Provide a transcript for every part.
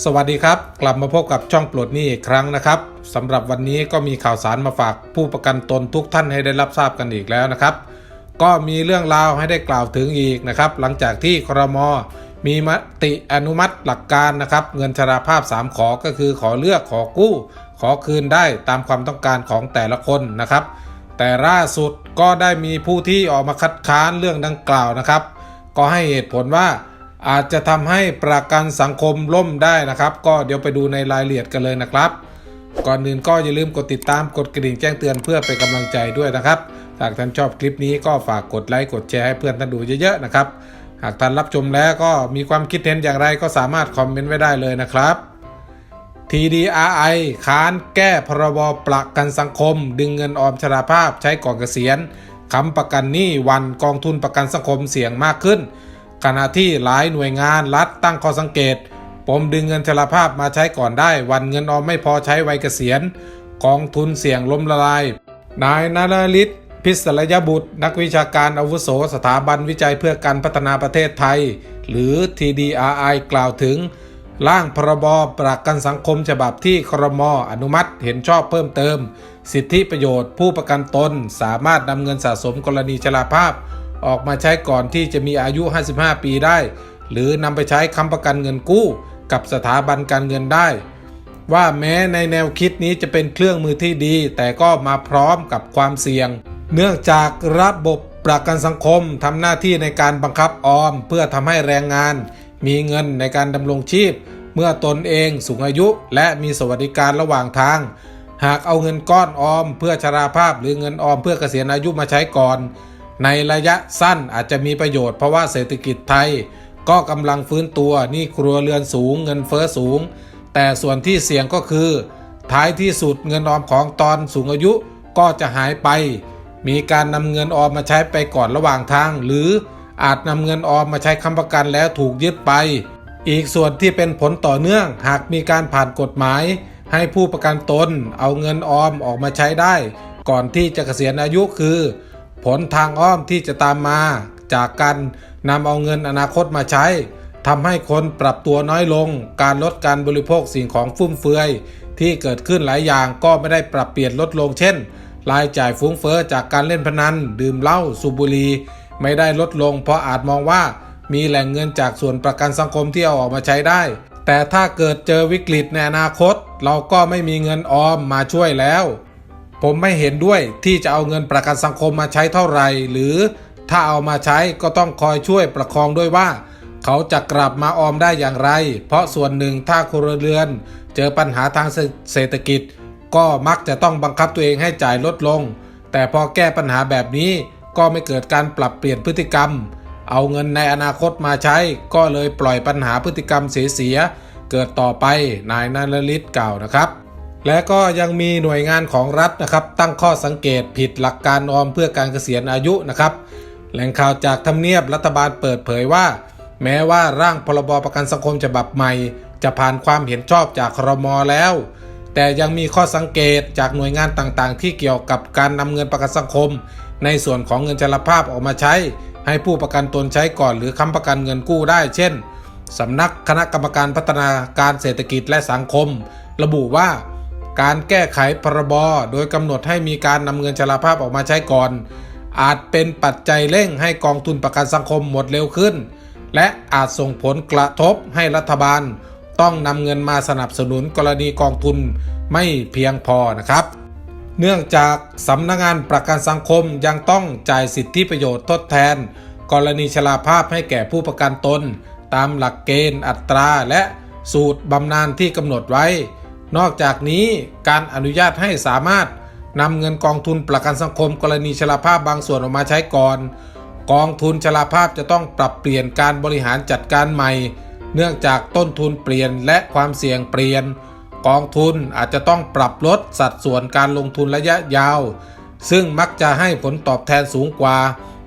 สวัสดีครับ กลับมาพบกับช่องปลดหนี้อีกครั้งนะครับสำหรับวันนี้ก็มีข่าวสารมาฝากผู้ประกันตนทุกท่านให้ได้รับทราบกันอีกแล้วนะครับ ก็มีเรื่องราวให้ได้กล่าวถึงอีกนะครับ หลังจากที่ครมมีมติอนุมัติหลักการนะครับ เงินชราภาพ 3 ขอก็คือขอเลือกขอกู้ ขอคืนได้ตามความต้องการของแต่ละคนนะครับ แต่ล่าสุดก็ได้มีผู้ที่ออกมาคัดค้านเรื่องดังกล่าวนะครับ ก็ให้เหตุผลว่า อาจจะทำให้ประกันสังคมล่มได้นะครับ ก็เดี๋ยวไปดูในรายละเอียดกันเลยนะครับ ก่อนอื่นก็อย่าลืมกดติดตามกดกระดิ่งแจ้งเตือนเพื่อเป็นกำลังใจด้วยนะครับหากท่านชอบคลิปนี้ก็ฝากกดไลค์กดแชร์ให้เพื่อนท่านดูเยอะๆนะครับ หากท่านรับชมแล้วก็มีความคิดเห็นอย่างไรก็สามารถคอมเมนต์ไว้ได้เลยนะครับ TDRI ค้านแก้พรบประกันสังคม ดึงเงินออมชราภาพใช้ก่อนเกษียณค้ำประกันหนี้วันกองทุนประกันสังคมเสี่ยงมากขึ้น ขณะที่หลายหน่วยงานรัฐตั้งข้อสังเกต ปมดึงเงินชราภาพมาใช้ก่อนได้ วันเงินออมไม่พอใช้ไวัยเกษียณกองทุนเสี่ยงล้มละลาย นายนาราลิศพิศรยบุตร นักวิชาการอาวุโสสถาบันวิจัยเพื่อการพัฒนาประเทศไทย หรือ TDRI กล่าวถึง ร่างพรบประกันสังคมฉบับที่ครมอนุมัติเห็นชอบเพิ่มเติม สิทธิประโยชน์ผู้ประกันตน สามารถนำเงินสะสมกรณีชราภาพ ออกมาใช้ก่อนที่จะมีอายุ 55 ปีได้ หรือนำไปใช้ค้ำประกันเงินกู้ กับสถาบันการเงินได้ ว่าแม้ในแนวคิดนี้จะเป็นเครื่องมือที่ดี แต่ก็มาพร้อมกับความเสี่ยง เนื่องจากระบบประกันสังคมทำหน้าที่ในการบังคับออม เพื่อทำให้แรงงาน มีเงินในการดำรงชีพ เมื่อตนเองสูงอายุและมีสวัสดิการระหว่างทาง หากเอาเงินก้อนออม เพื่อชราภาพหรือเงินออมเพื่อเกษียณอายุมาใช้ก่อน ในระยะสั้นอาจจะมีประโยชน์เพราะว่าเศรษฐกิจไทย ก็กำลังฟื้นตัวนี่ครัวเรือนสูง เงินเฟ้อสูง แต่ส่วนที่เสี่ยงก็คือ ท้ายที่สุดเงินออมของตอนสูงอายุก็จะหายไป มีการนำเงินออมมาใช้ไปก่อนระหว่างทาง หรืออาจนำเงินออมมาใช้ค้ำประกันแล้วถูกยึดไป อีกส่วนที่เป็นผลต่อเนื่องหากมีการผ่านกฎหมาย ให้ผู้ประกันตนเอาเงินออมออกมาใช้ได้ ก่อนที่จะเกษียณอายุคือ ผลทางอ้อมที่จะตามมาจากการนำเอาเงินอนาคตมาใช้ทำให้คนปรับตัวน้อยลง การลดการบริโภคสิ่งของฟุ่มเฟือย ที่เกิดขึ้นหลายอย่างก็ไม่ได้ปรับเปลี่ยนลดลงเช่น รายจ่ายฟุ้งเฟอ้อจากการเล่นพนัน ดื่มเหล้าสูบบุหรี่ไม่ได้ลดลง เพราะอาจมองว่ามีแหล่งเงินจากส่วนประกันสังคมที่เอาออกมาใช้ได้ แต่ถ้าเกิดเจอวิกฤตในอนาคต เราก็ไม่มีเงินออมมาช่วยแล้ว ผมไม่เห็นด้วยที่จะเอาเงินประกันสังคมมาใช้เท่าไหร่หรือถ้าเอามาใช้ก็ต้องคอยช่วยประคองด้วยว่า เขาจะกลับมาออมได้อย่างไร เพราะส่วนหนึ่งถ้าครัวเรือน เจอปัญหาทางเศรษฐกิจ ก็มักจะต้องบังคับตัวเองให้จ่ายลดลง แต่พอแก้ปัญหาแบบนี้ก็ไม่เกิดการปรับเปลี่ยนพฤติกรรม เอาเงินในอนาคตมาใช้ ก็เลยปล่อยปัญหาพฤติกรรมเสียๆเกิดต่อไปนายนาลลิศกล่าวนะครับ และก็ยังมีหน่วยงานของรัฐนะครับ ตั้งข้อสังเกตผิดหลักการออมเพื่อการเกษียณอายุนะครับ แหล่งข่าวจากทำเนียบรัฐบาลเปิดเผยว่า แม้ว่าร่างพรบประกันสังคมฉบับใหม่ จะผ่านความเห็นชอบจากครมแล้ว แต่ยังมีข้อสังเกตจากหน่วยงานต่างๆ ที่เกี่ยวกับการนำเงินประกันสังคม ในส่วนของเงินชรภาพออกมาใช้ ให้ผู้ประกันตนใช้ก่อน หรือค้ำประกันเงินกู้ได้ เช่นสำนักคณะกรรมการพัฒนาการเศรษฐกิจและสังคม ระบุว่า การแก้ไขพรบโดยกำหนดให้มีการนำเงินชราภาพออกมาใช้ก่อน อาจเป็นปัจจัยเร่งให้กองทุนประกันสังคมหมดเร็วขึ้น และอาจส่งผลกระทบให้รัฐบาล ต้องนำเงินมาสนับสนุนกรณีกองทุนไม่เพียงพอนะครับเนื่องจากสำนักงานประกันสังคมยังต้องจ่ายสิทธิประโยชน์ทดแทน กรณีชราภาพให้แก่ผู้ประกันตน ตามหลักเกณฑ์อัตราและสูตรบำนาญที่กำหนดไว้ นอกจากนี้การอนุญาตให้สามารถนำเงินกองทุนประกันสังคมกรณีชราภาพบางส่วนออกมาใช้ก่อน กองทุนชราภาพจะต้องปรับเปลี่ยนการบริหารจัดการใหม่ เนื่องจากต้นทุนเปลี่ยนและความเสี่ยงเปลี่ยน กองทุนอาจจะต้องปรับลดสัดส่วนการลงทุนระยะยาว ซึ่งมักจะให้ผลตอบแทนสูงกว่า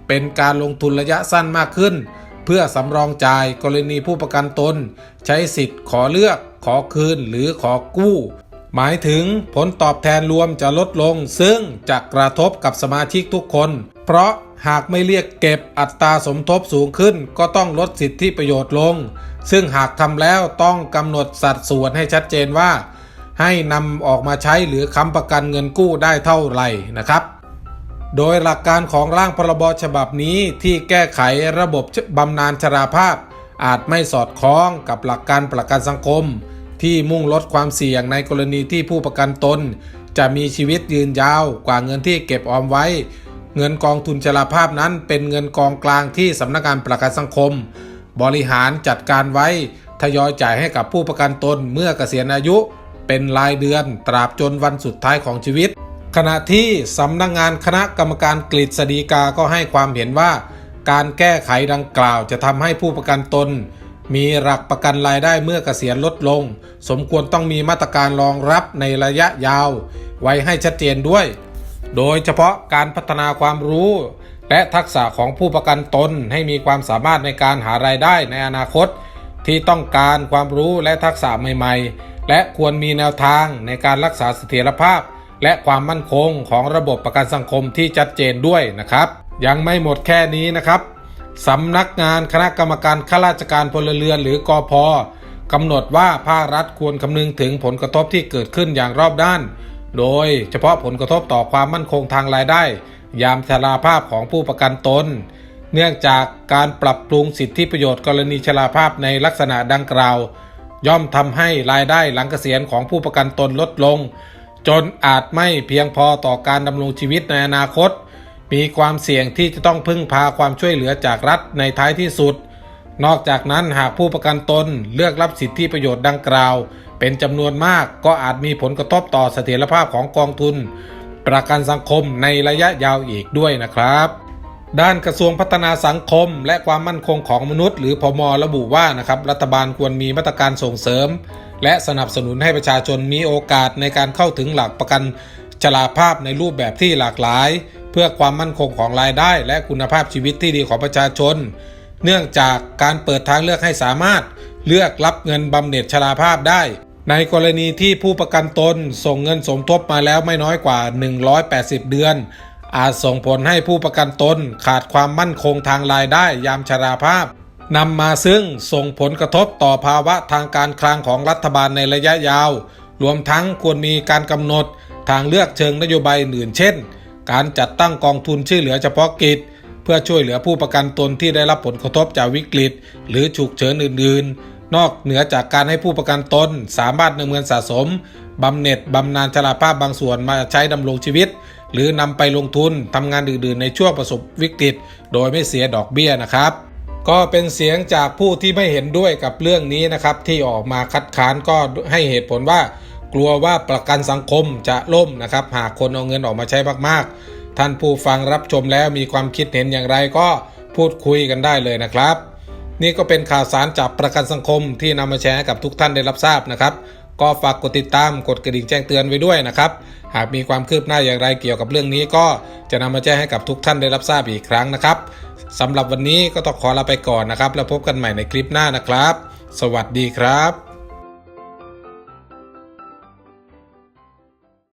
เป็นการลงทุนระยะสั้นมากขึ้น เพื่อสำรองจ่ายกรณีผู้ประกันตน ใช้สิทธิ์ขอเลือก ขอคืนหรือขอกู้ หมายถึงผลตอบแทนรวมจะลดลง ซึ่งจะกระทบกับสมาชิกทุกคน เพราะหากไม่เรียกเก็บอัตราสมทบสูงขึ้น ก็ต้องลดสิทธิประโยชน์ลง ซึ่งหากทำแล้วต้องกำหนดสัดส่วนให้ชัดเจนว่า ให้นำออกมาใช้หรือค้ำประกันเงินกู้ได้เท่าไหร่นะครับโดยหลักการของร่างพรบฉบับนี้ที่แก้ไขระบบบำนาญชราภาพ อาจไม่สอดคล้องกับหลักการประกันสังคม ที่มุ่งลดความเสี่ยงในกรณีที่ผู้ประกันตน จะมีชีวิตยืนยาวกว่าเงินที่เก็บออมไว้ เงินกองทุนชราภาพนั้นเป็นเงินกองกลางที่สำนักงานประกันสังคม บริหารจัดการไว้ทยอยจ่ายให้กับผู้ประกันตนเมื่อเกษียณอายุ เป็นรายเดือนตราบจนวันสุดท้ายของชีวิต ขณะที่สำนักงงานคณะกรรมการกฤษฎีกาก็ให้ความเห็นว่า การแก้ไขดังกล่าวจะทำให้ผู้ประกันตน มีหลักประกันรายได้เมื่อเกษียณลดลง สมควรต้องมีมาตรการรองรับในระยะยาว ไว้ให้ชัดเจนด้วย โดยเฉพาะการพัฒนาความรู้ และทักษะของผู้ประกันตนให้มีความสามารถในการหารายได้ในอนาคต ที่ต้องการความรู้และทักษะใหม่ ๆ และควรมีแนวทางในการรักษาเสถียรภาพ และความมั่นคงของระบบประกันสังคมที่ชัดเจนด้วยนะครับ ยังไม่หมดแค่นี้นะครับ สำนักงานคณะกรรมการข้าราชการพลเรือนหรือกอพกำหนดว่าภาครัฐควรคำนึงถึงผลกระทบที่เกิดขึ้นอย่างรอบด้าน โดยเฉพาะผลกระทบต่อความมั่นคงทางรายได้ ยามชราภาพของผู้ประกันตน เนื่องจากการปรับปรุงสิทธิประโยชน์กรณีชราภาพในลักษณะดังกล่าว ย่อมทำให้รายได้หลังเกษียณของผู้ประกันตนลดลง จนอาจไม่เพียงพอต่อการดำรงชีวิตในอนาคต มีความเสี่ยงที่จะต้องพึ่งพาความช่วยเหลือจากรัฐในท้ายที่สุด นอกจากนั้นหากผู้ประกันตนเลือกรับสิทธิประโยชน์ดังกล่าว เป็นจำนวนมากก็อาจมีผลกระทบต่อเสถียรภาพของกองทุน ประกันสังคมในระยะยาวอีกด้วยนะครับด้านกระทรวงพัฒนาสังคม และความมั่นคงของมนุษย์ หรือพมระบุว่านะครับรัฐบาลควรมีมาตรการส่งเสริม และสนับสนุนให้ประชาชนมีโอกาสในการเข้าถึงหลักประกันชราภาพในรูปแบบที่หลากหลาย พื่อความมั่นคงของรายได้และคุณภาพชีวิตที่ดีของประชาชน เนื่องจากการเปิดทางเลือกให้สามารถเลือกรับเงินบำเหน็จชราภาพได้ ในกรณีที่ผู้ประกันตนส่งเงินสมทบมาแล้วไม่น้อยกว่า 180 เดือน อาจส่งผลให้ผู้ประกันตนขาดความมั่นคงทางรายได้ยามชราภาพนำมาซึ่งส่งผลกระทบต่อภาวะทางการคลังของรัฐบาลในระยะยาว รวมทั้งควรมีการกำหนดทางเลือกเชิงนโยบายอื่นเช่น การจัดตั้งกองทุนช่วยเหลือเฉพาะกิจ เพื่อช่วยเหลือผู้ประกันตนที่ได้รับผลกระทบจากวิกฤต หรือฉุกเฉินอื่น ๆ นอกเหนือจากการให้ผู้ประกันตน สามารถนำเงินสะสมบำเหน็จบำนาญชราภาพบางส่วนมาใช้ดำรงชีวิต หรือนำไปลงทุนทำงานอื่น ๆ ในช่วงประสบวิกฤต โดยไม่เสียดอกเบี้ยนะครับก็เป็นเสียงจากผู้ที่ไม่เห็นด้วยกับเรื่องนี้นะครับ ที่ออกมาคัดค้านก็ให้เหตุผลว่า กลัวว่าประกันสังคมจะล่มนะครับ หากคนเอาเงินออกมาใช้มากๆ ท่านผู้ฟังรับชมแล้วมีความคิดเห็นอย่างไรก็พูดคุยกันได้เลยนะครับ นี่ก็เป็นข่าวสารจากประกันสังคมที่นำมาแชร์ให้กับทุกท่านได้รับทราบนะครับ ก็ฝากกดติดตามกดกระดิ่งแจ้งเตือนไว้ด้วยนะครับ หากมีความคืบหน้าอย่างไรเกี่ยวกับเรื่องนี้ก็จะนำมาแจ้งให้กับทุกท่านได้รับทราบอีกครั้งนะครับสำหรับวันนี้ก็ต้องขอลาไปก่อนนะครับ แล้วพบกันใหม่ในคลิปหน้านะครับ สวัสดีครับ